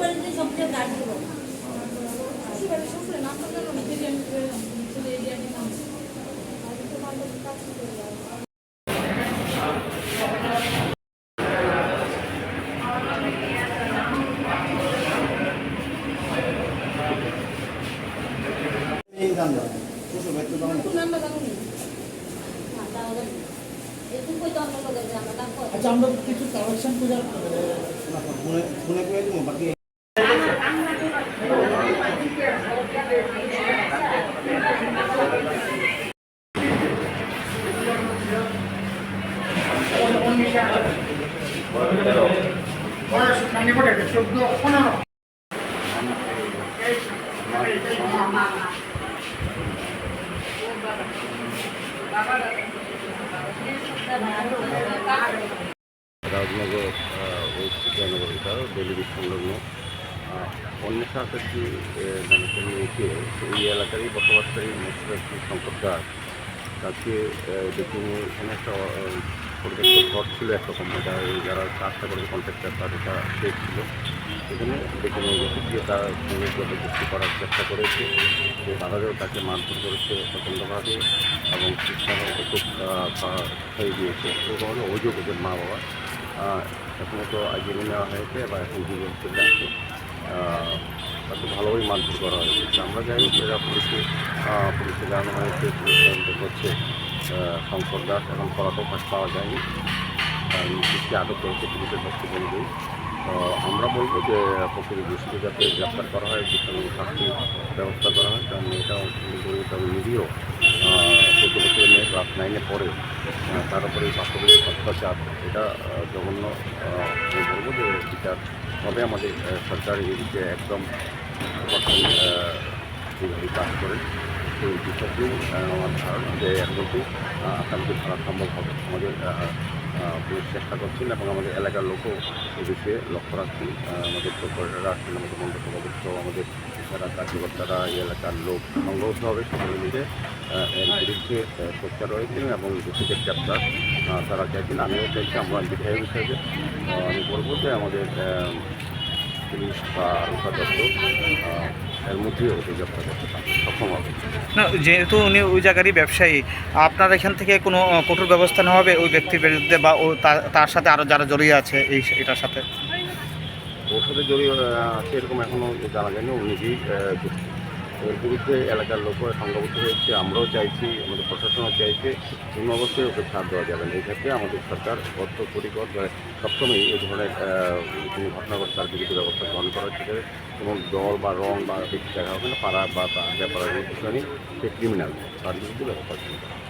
বাড়িতে সবচেয়ে গাড়ি ছিল শ্বশুর বাড়ির শ্বশুরের নাম তো জানো না বিরিয়ানি করে শুধু এরিয়াটির নাম কোন নামটা জানো নি হ্যাঁ তাহলে এরকম কই তো আমরা লোকের যে আমরা দাম কত আচ্ছা আমরা কিছু কালেকশন করে ফোনে ফোনে করে দিব বাকি রাজনগর ওয়েস্ট জনগণিতা ডেলিভারি সংলগ্ন অন্বেষা একটি মানুষের মেয়েকে এই এলাকারই বসবাসকারী মুখ্যমন্ত্রী শঙ্কর তাকে দেখুন এখানে একটা একটা ঘর ছিল একরকম। এটা যারা কাজটা করে কন্ট্রাক্টার তার এটা শেষ ছিল। সেখানে দেখে নিয়ে গেছে গিয়ে তার জবরদস্তি করার চেষ্টা করেছে। যে তারাও তাকে মারধর করেছে প্রচণ্ডভাবে এবং খুব আহ, হয়ে গিয়েছে। কোনো অভিযোগ ওদের মা বাবা এখনও তো আইজিএমে নেওয়া হয়েছে বা এখন জীবন চলে আছে তাকে ভালোভাবেই মারধর করা হয়েছে। আমরা জানি এরা পুলিশে পুলিশে জানানো হয়েছে পুলিশ তদন্ত করছে। শঙ্কর দাস এখন পলাতক ফাঁস পাওয়া যায়নি। পুলিশকে আটক করেছে পুলিশের বক্তব্য অনুযায়ী আমরা বলব যে প্রকৃত দোষীকে যাতে গ্রেপ্তার করা হয় দৃষ্টান্ত শাস্তি ব্যবস্থা করা হয়, কারণ এটা গরিব নিজেও চোদ্দ বছরের মেয়ে ক্লাস নাইনে পড়ে তার উপরে বাস্তবিক অত্যাচার, এটা জঘন্য বলব যে, বিচার তবে আমাদের সরকার এই দিকে একদম কাজ করে। সেই বিষয়টি আমার যে একদমই আসামকে ধরা সম্ভব হবে আমাদের পুলিশ চেষ্টা করছেন এবং আমাদের এলাকার লোকও এই বিষয়ে লক্ষ্য রাখছেন। আমাদের প্রকল্পরা আসছেন, আমাদের সভাপতি আমাদের যারা কার্যকর্তারা এই এলাকার লোক সংঘবদ্ধভাবে সকলে মিলে এর বিরুদ্ধে সোচ্চার রয়েছেন এবং দোষীদের গ্রেপ্তার তারা চাইছেন, আমিও চাইছি, আমরা বিধায়ক হিসেবে আমি বলব যে আমাদের পুলিশ বা রক্ষা দপ্তর এর সক্ষম হবে না যেহেতু উনি ওই জায়গারই ব্যবসায়ী আপনার এখান থেকে কোনো কঠোর ব্যবস্থা নেওয়া হবে ওই ব্যক্তির বিরুদ্ধে বা ও তার- সাথে আরও যারা জড়িয়ে আছে এই এটার সাথে ওর সাথে জড়িয়ে আছে এরকম এখনও জানা যায়নি উনি নিজেই। এর বিরুদ্ধে এলাকার লোকরা সংঘবদ্ধ হয়েছে, আমরাও চাইছি, আমাদের প্রশাসনও চাইছে কোনো অবস্থায় ওকে ছাড় দেওয়া যাবে না এই ক্ষেত্রে আমাদের সরকার বদ্ধপরিকর সবসময় এই ধরনের কোনো ঘটনা ঘটে তার বিরুদ্ধে ব্যবস্থা গ্রহণ করা হচ্ছে এবং দল বা রং বা ব্যক্তি দেখা হবে না, পাড়া বা ব্যাপার সে ক্রিমিনাল তার বিরুদ্ধে ব্যবস্থা গ্রহণ করা।